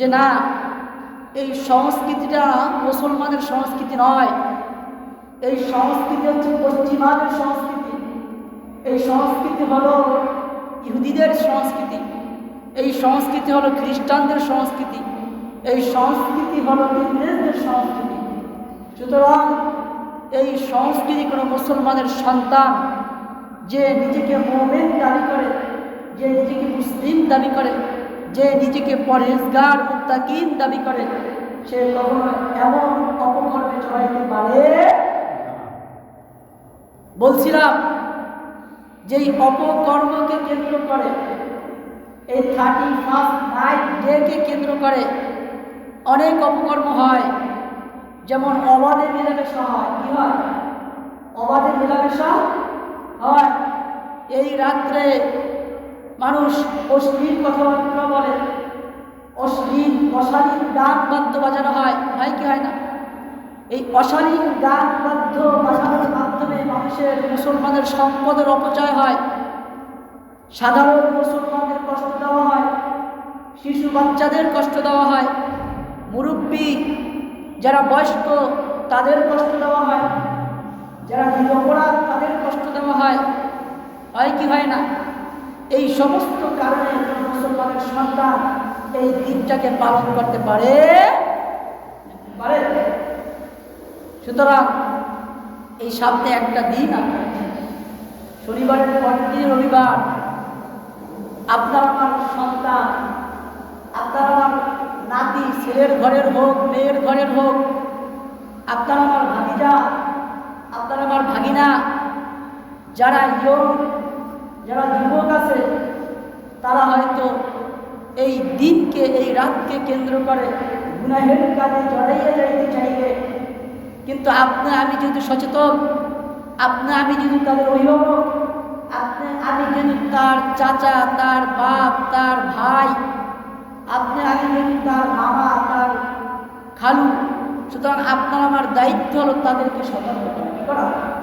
যে না, এই সংস্কৃতিটা মুসলমানের সংস্কৃতি নয়। এই সংস্কৃতি হচ্ছে পশ্চিমাদের সংস্কৃতি। এই সংস্কৃতি হলো ইহুদিদের সংস্কৃতি। এই সংস্কৃতি হলো খ্রিস্টানদের সংস্কৃতি। এই সংস্কৃতি হলো ইংরেজদের সংস্কৃতি। সুতরাং এই সংস্কৃতি কোনো মুসলমানের সন্তান যে নিজেকে মোমেন দাবি করে, যে নিজেকে মুসলিম দাবি করে যে নিজেকে পরেজগার মুত্তাকিন দাবি করে, সে কখনো এমন অপকর্মে জড়াইতে পারে? বলছিলাম যে এই অপকর্মকে কেন্দ্র করে, এই থার্টি ফার্স্ট নাইট ডেকে কেন্দ্র করে অনেক অপকর্ম হয়। যেমন অবাধে মেলামেশা হয়, কি হয়? অবাধে মেলামেশা হয়। এই রাত্রে মানুষ অশ্লীল কথাবার্তা বলে। অশ্লীল অশালীন গান বাদ্য বাজানো হয়। হয় কি হয় না? এই অশালীন গান বাদ্য বাজানোর মাধ্যমে মানুষের মুসলমানের সম্পদের অপচয় হয়। সাধারণ মুসলমানদের কষ্ট দেওয়া হয়। শিশু বাচ্চাদের কষ্ট দেওয়া হয়। মুরব্বী যারা বয়স্ক, তাদের কষ্ট দেওয়া হয়। যারা নিরপরাধ, তাদের কষ্ট দেওয়া হয়। হয় কি হয় না? এই সমস্ত কারণে মুসলমানের সন্তান এই দিনটাকে পালন করতে পারে? সুতরাং এই সপ্তাহে একটা দিন শনিবারের পরের দিন রবিবার। আপনার আমার সন্তান, আপনার আমার নাতি, ছেলের ঘরের হোক, মেয়ের ঘরের হোক, আপনার আমার ভাগিজা আপনার আমার ভাগিনা, যারা ইয়ং যারা আছে তারা হয়তো এই দিনকে, এই রাতকে কেন্দ্র করে গুনাহের কাজে জড়াইয়া যাইতে চাইবে। কিন্তু আপনি আমি যদি সচেতন, আপনি আমি যদি তাদের অভিভাবক, আপনি আমি যদি তার চাচা, তার বাপ, তার ভাই, আপনি আমি যদি তার মামা, তার খালু, সুতরাং আপনার আমার দায়িত্ব হলো তাদেরকে সতর্ক করা।